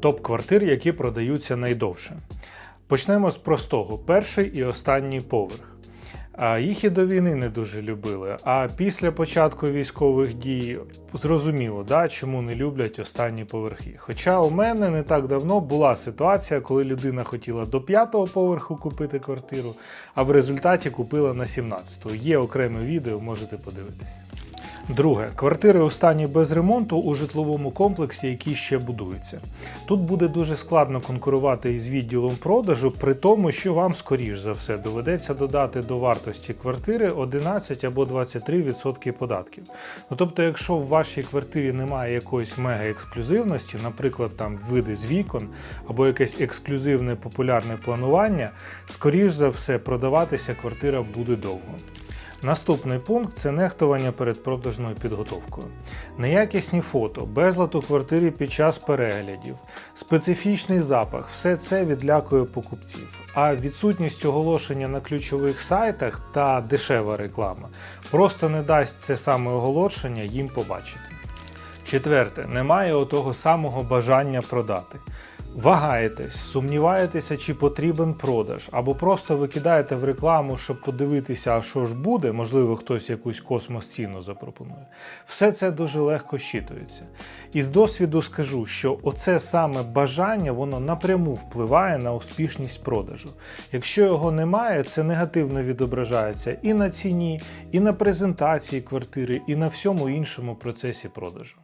Топ квартир, які продаються найдовше. Почнемо з простого: перший і останній поверх. Їх і до війни не дуже любили. А після початку військових дій зрозуміло, да, чому не люблять останні поверхи. Хоча у мене не так давно була ситуація, коли людина хотіла до п'ятого поверху купити квартиру, а в результаті купила на 17-го. Є окреме відео, можете подивитись. Друге, квартири у стані без ремонту у житловому комплексі, який ще будується. Тут буде дуже складно конкурувати із відділом продажу, при тому, що вам, скоріш за все, доведеться додати до вартості квартири 11 або 23% податків. Ну тобто, якщо в вашій квартирі немає якоїсь мега-ексклюзивності, наприклад, там види з вікон або якесь ексклюзивне популярне планування, скоріш за все, продаватися квартира буде довго. Наступний пункт це нехтування передпродажною підготовкою. Неякісні фото, безлад у квартирі під час переглядів, специфічний запах все це відлякує покупців. А відсутність оголошення на ключових сайтах та дешева реклама просто не дасть це саме оголошення їм побачити. Четверте, немає отого самого бажання продати. Вагаєтесь, сумніваєтеся, чи потрібен продаж, або просто викидаєте в рекламу, щоб подивитися, а що ж буде, можливо, хтось якусь космос-ціну запропонує. Все це дуже легко щитується. І з досвіду скажу, що оце саме бажання воно напряму впливає на успішність продажу. Якщо його немає, це негативно відображається і на ціні, і на презентації квартири, і на всьому іншому процесі продажу.